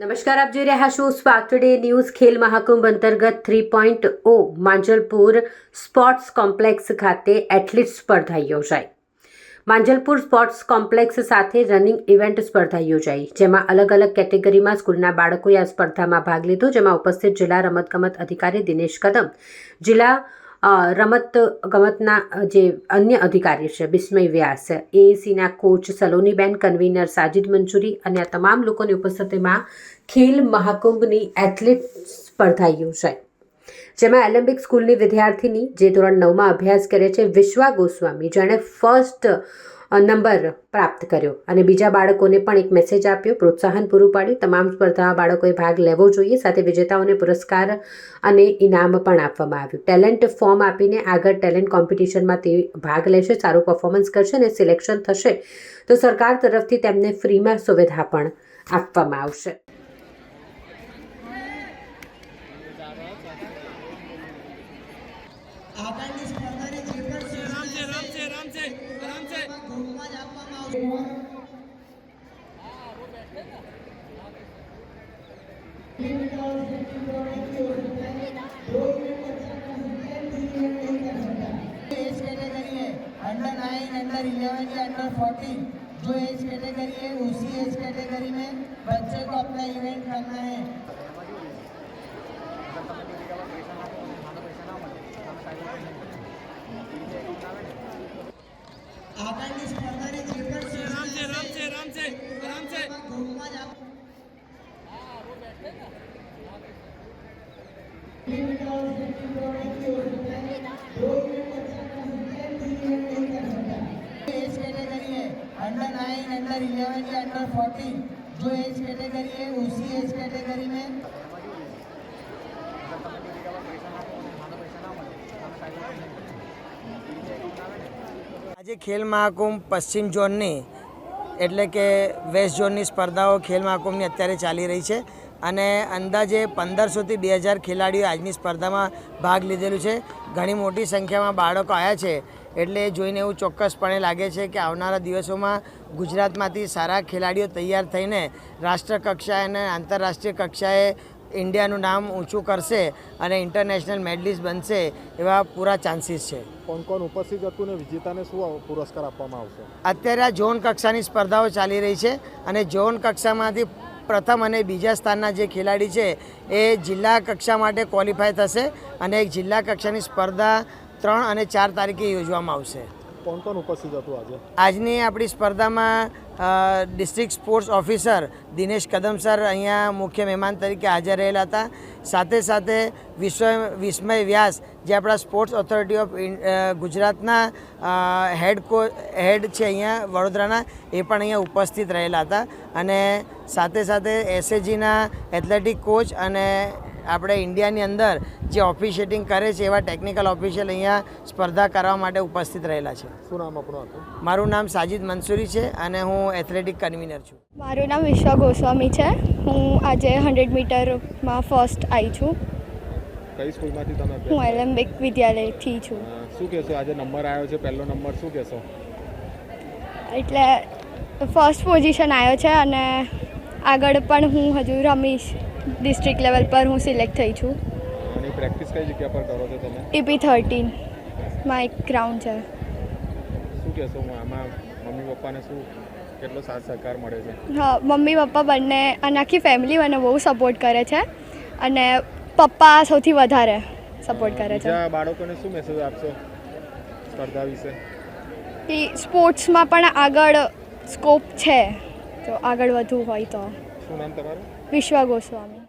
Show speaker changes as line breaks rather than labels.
નમસ્કાર, આપ જોઈ રહ્યા છો spark today news Khel Mahakumbh અંતર્ગત three point O Manjalpur sports complex ખાતે એથ્લેટ સ્પર્ધા યોજાઈ. માંજલપુર સ્પોર્ટ્સ કોમ્પ્લેક્સ સાથે રનિંગ ઇવેન્ટ સ્પર્ધા યોજાઈ, જેમાં અલગ અલગ કેટેગરીમાં સ્કૂલના બાળકોએ આ સ્પર્ધામાં ભાગ લીધો, જેમાં ઉપસ્થિત જિલ્લા રમતગમત અધિકારી દિનેશ કદમ, જિલ્લા રમત ગમતના જે અન્ય અધિકારી છે, બિસ્મય વ્યાસ, એએસીના કોચ સલોનીબેન કન્વીનર સાજિદ મંચુરી અને આ તમામ લોકોની ઉપસ્થિતિમાં ખેલ મહાકુંભની એથ્લેટ સ્પર્ધા યોજાઈ જેમાં એલેમ્બિક સ્કૂલની વિદ્યાર્થીની જે ધોરણ નવમાં અભ્યાસ કરે છે, વિશ્વા ગોસ્વામી, જેણે ફર્સ્ટ નંબર પ્રાપ્ત કર્યો અને બીજા બાળકોને પણ એક મેસેજ આપ્યો, પ્રોત્સાહન પૂરું પાડ્યું. તમામ સ્પર્ધામાં બાળકોએ ભાગ લેવો જોઈએ, સાથે વિજેતાઓને પુરસ્કાર અને ઇનામ પણ આપવામાં આવ્યું. ટેલેન્ટ ફોર્મ આપીને આગળ ટેલેન્ટ કોમ્પિટિશનમાં તે ભાગ લેશે, સારું પરફોર્મન્સ કરશે અને સિલેક્શન થશે, તો સરકાર તરફથી તેમને ફ્રીમાં સુવિધા પણ આપવામાં આવશે.
આગળની સ્પર્ધાની अंडर नाइन अंडर इलेवन या अंडर फोर्टीन जो एज कैटेगरी है उसी एज कैटेगरी में बच्चे को अपना इवेंट करना है आगामी स्पर्धा अंडर नाइन अंडर इलेवन या अंडर फोर्टीन जो एज कैटेगरी है उसी एज कैटेगरी में
આજે ખેલ મહાકુંભ પશ્ચિમ ઝોનની એટલે કે વેસ્ટ ઝોનની સ્પર્ધાઓ ખેલ મહાકુંભની અત્યારે ચાલી રહી છે અને અંદાજે પંદરસોથી બે હજાર ખેલાડીઓ આજની સ્પર્ધામાં ભાગ લીધેલું છે. ઘણી મોટી સંખ્યામાં બાળકો આવ્યા છે. એટલે જોઈને એવું ચોક્કસપણે લાગે છે કે આવનારા દિવસોમાં ગુજરાતમાંથી સારા ખેલાડીઓ તૈયાર થઈને રાષ્ટ્ર કક્ષાએ અને આંતરરાષ્ટ્રીય કક્ષાએ ઇન્ડિયાનું નામ ઊંચું કરશે અને ઇન્ટરનેશનલ મેડલિસ્ટ બનશે એવા પૂરા ચાન્સીસ છે.
કોણ કોણ ઉપસ્થિત હતું ને વિજેતાને શું પુરસ્કાર આપવામાં આવશે?
અત્યારે આ ઝોન કક્ષાની સ્પર્ધાઓ ચાલી રહી છે અને ઝોન કક્ષામાંથી પ્રથમ અને બીજા સ્થાનના જે ખેલાડી છે, એ જિલ્લા કક્ષા માટે ક્વોલિફાય થશે અને એક જિલ્લા કક્ષાની સ્પર્ધા ત્રણ અને ચાર તારીખે યોજવામાં આવશે.
કોણ કોણ ઉપસ્થિત હતું આજે?
આજની આપણી સ્પર્ધામાં ડિસ્ટ્રિક્ટ સ્પોર્ટ્સ ઓફિસર દિનેશ કદમ સર અહીંયા મુખ્ય મહેમાન તરીકે હાજર રહેલા હતા. સાથે સાથે વિશ્વ, વિસ્મય વ્યાસ, જે આપણા સ્પોર્ટ્સ ઓથોરિટી ઓફ ગુજરાતના હેડ કો, હેડ છે અહીંયા વડોદરાના, એ પણ અહીંયા ઉપસ્થિત રહેલા હતા. અને સાથે સાથે એસએજીના એથ્લેટિક કોચ અને આપણે ઇન્ડિયાની અંદર જે ઓફિશિયેટિંગ કરે છે એવા ટેકનિકલ ઓફિશિયલ અહીંયા સ્પર્ધા કરવા માટે ઉપસ્થિત રહેલા છે.
શું નામ આપણું હતું
મારું નામ સાજિદ મંસૂરી છે અને હું એથ્લેટિક કન્વીનર છું.
મારું નામ વિશ્વા ગોસ્વામી છે. હું આજે હંડ્રેડ મીટરમાં ફર્સ્ટ આવી છું.
કઈ સ્કૂલમાંથી તમે
હું એલેમ્બિક વિદ્યાલયથી છું.
શું કહેશો? આજે નંબર આવ્યો છે? પહેલો નંબર શું કહેશો?
એટલે ફર્સ્ટ પોઝિશન આવ્યો છે અને આગળ પણ હું હજુ રમીશ. ડિસ્ટ્રિક્ટ લેવલ પર હું સિલેક્ટ થઈ છું.
અને પ્રેક્ટિસ કઈ જગ્યા પર કરો છો તમે?
ટીપી થર્ટીનમાં એક ગ્રાઉન્ડ છે.
શું કહેશો? આમાં મમ્મી પપ્પાને શું કેટલો સાથ સહકાર મળે છે?
હા મમ્મી પપ્પા બંને અને આખી ફેમિલી મને બહુ સપોર્ટ કરે છે. અને પપ્પા સૌથી વધારે સપોર્ટ કરે છે.
બાળકોને શું મેસેજ આપશો સ્પર્ધા વિશે?
કે સ્પોર્ટ્સમાં પણ આગળ સ્કોપ છે. તો આગળ વધવું હોય તો.
શું નામ તમારું?
বিশ্বা গোস্বামী।